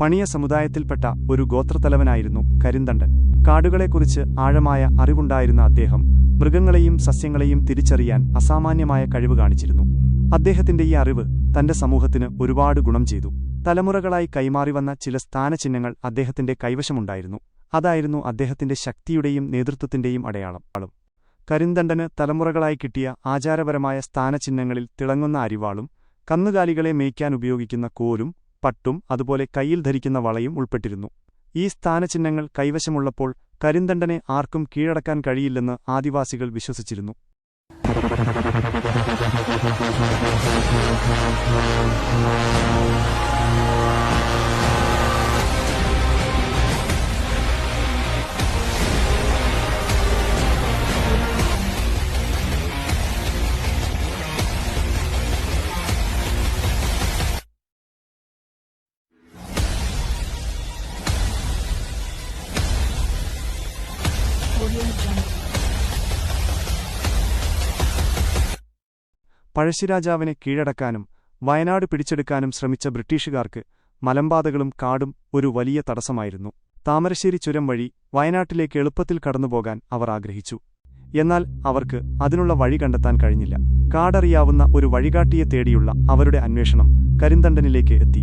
പണിയ സമുദായത്തിൽപ്പെട്ട ഒരു ഗോത്രത്തലവനായിരുന്നു കരിന്തണ്ടൻ. കാടുകളെക്കുറിച്ച് ആഴമായ അറിവുണ്ടായിരുന്ന അദ്ദേഹം മൃഗങ്ങളെയും സസ്യങ്ങളെയും തിരിച്ചറിയാൻ അസാമാന്യമായ കഴിവ് കാണിച്ചിരുന്നു. അദ്ദേഹത്തിന്റെ ഈ അറിവ് തന്റെ സമൂഹത്തിന് ഒരുപാട് ഗുണം ചെയ്തു. തലമുറകളായി കൈമാറിവന്ന ചില സ്ഥാനചിഹ്നങ്ങൾ അദ്ദേഹത്തിന്റെ കൈവശമുണ്ടായിരുന്നു. അതായിരുന്നു അദ്ദേഹത്തിന്റെ ശക്തിയുടെയും നേതൃത്വത്തിന്റെയും അടയാളം. ആളും കരിന്തണ്ടന് തലമുറകളായി കിട്ടിയ ആചാരപരമായ സ്ഥാനചിഹ്നങ്ങളിൽ തിളങ്ങുന്ന അരിവാളും കന്നുകാലികളെ മേയ്ക്കാൻ ഉപയോഗിക്കുന്ന കോലും പട്ടും അതുപോലെ കയ്യിൽ ധരിക്കുന്ന വളയും ഉൾപ്പെട്ടിരുന്നു. ഈ സ്ഥാനചിഹ്നങ്ങൾ കൈവശമുള്ളപ്പോൾ കരിന്തണ്ടനെ ആർക്കും കീഴടക്കാൻ കഴിയില്ലെന്ന് ആദിവാസികൾ വിശ്വസിച്ചിരുന്നു. പഴശ്ശിരാജാവിനെ കീഴടക്കാനും വയനാട് പിടിച്ചെടുക്കാനും ശ്രമിച്ച ബ്രിട്ടീഷുകാർക്ക് മലമ്പാതകളും കാടും ഒരു വലിയ തടസ്സമായിരുന്നു. താമരശ്ശേരി ചുരം വഴി വയനാട്ടിലേക്ക് എളുപ്പത്തിൽ കടന്നുപോകാൻ അവർ ആഗ്രഹിച്ചു. എന്നാൽ അവർക്ക് അതിനുള്ള വഴി കണ്ടെത്താൻ കഴിഞ്ഞില്ല. കാടറിയാവുന്ന ഒരു വഴികാട്ടിയെ തേടിയുള്ള അവരുടെ അന്വേഷണം കരിന്തണ്ടനിലേക്ക് എത്തി.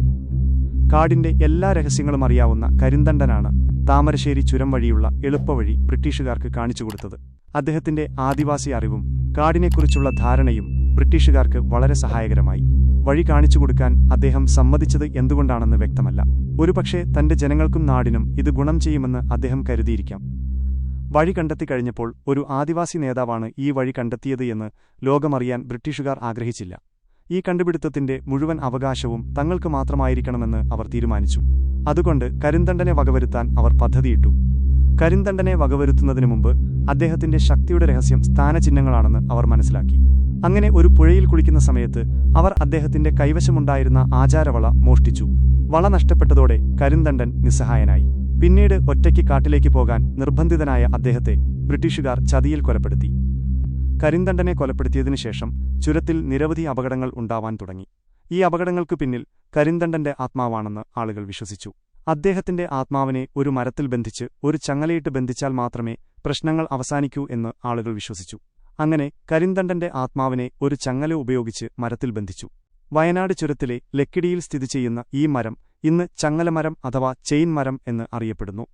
കാടിന്റെ എല്ലാ രഹസ്യങ്ങളും അറിയാവുന്ന കരിന്തണ്ടനാണ് താമരശ്ശേരി ചുരം വഴിയുള്ള എളുപ്പവഴി ബ്രിട്ടീഷുകാർക്ക് കാണിച്ചുകൊടുത്തത് അദ്ദേഹത്തിന്റെ ആദിവാസി അറിവും കാടിനെക്കുറിച്ചുള്ള ധാരണയും ബ്രിട്ടീഷുകാർക്ക് വളരെ സഹായകരമായി. വഴി കാണിച്ചു കൊടുക്കാൻ അദ്ദേഹം സമ്മതിച്ചത് എന്തുകൊണ്ടാണെന്ന് വ്യക്തമല്ല. ഒരുപക്ഷെ തന്റെ ജനങ്ങൾക്കും നാടിനും ഇത് ഗുണം ചെയ്യുമെന്ന് അദ്ദേഹം കരുതിയിരിക്കാം. വഴി കണ്ടെത്തി കഴിഞ്ഞപ്പോൾ ഒരു ആദിവാസി നേതാവാണ് ഈ വഴി കണ്ടെത്തിയത് എന്ന് ലോകമറിയാൻ ബ്രിട്ടീഷുകാർ ആഗ്രഹിച്ചില്ല. ഈ കണ്ടുപിടുത്തത്തിന്റെ മുഴുവൻ അവകാശവും തങ്ങൾക്ക് മാത്രമായിരിക്കണമെന്ന് അവർ തീരുമാനിച്ചു. അതുകൊണ്ട് കരിന്തണ്ടനെ വകവരുത്താൻ അവർ പദ്ധതിയിട്ടു. കരിന്തണ്ടനെ വകവരുത്തുന്നതിനു മുമ്പ് അദ്ദേഹത്തിന്റെ ശക്തിയുടെ രഹസ്യം സ്ഥാനചിഹ്നങ്ങളാണെന്ന് അവർ മനസ്സിലാക്കി. അങ്ങനെ ഒരു പുഴയിൽ കുളിക്കുന്ന സമയത്ത് അവർ അദ്ദേഹത്തിന്റെ കൈവശമുണ്ടായിരുന്ന ആചാരവള മോഷ്ടിച്ചു. വള നഷ്ടപ്പെട്ടതോടെ കരിന്തണ്ടൻ നിസ്സഹായനായി. പിന്നീട് ഒറ്റയ്ക്ക് കാട്ടിലേക്ക് പോകാൻ നിർബന്ധിതനായ അദ്ദേഹത്തെ ബ്രിട്ടീഷുകാർ ചതിയിൽ കൊലപ്പെടുത്തി. കരിന്തണ്ടനെ കൊലപ്പെടുത്തിയതിനു ശേഷം ചുരത്തിൽ നിരവധി അപകടങ്ങൾ ഉണ്ടാവാൻ തുടങ്ങി. ഈ അപകടങ്ങൾക്കു പിന്നിൽ കരിന്തണ്ടന്റെ ആത്മാവാണെന്ന് ആളുകൾ വിശ്വസിച്ചു. അദ്ദേഹത്തിന്റെ ആത്മാവിനെ ഒരു മരത്തിൽ ബന്ധിച്ച് ഒരു ചങ്ങലയിട്ട് ബന്ധിച്ചാൽ മാത്രമേ പ്രശ്നങ്ങൾ അവസാനിക്കൂ എന്ന് ആളുകൾ വിശ്വസിച്ചു. അങ്ങനെ കരിന്തണ്ടന്റെ ആത്മാവിനെ ഒരു ചങ്ങല ഉപയോഗിച്ച് മരത്തിൽ ബന്ധിച്ചു. വയനാട് ചുരത്തിലെ ലക്കിടിയിൽ സ്ഥിതി ചെയ്യുന്ന ഈ മരം ഇന്ന് ചങ്ങലമരം അഥവാ ചെയിൻ മരം എന്ന് അറിയപ്പെടുന്നു.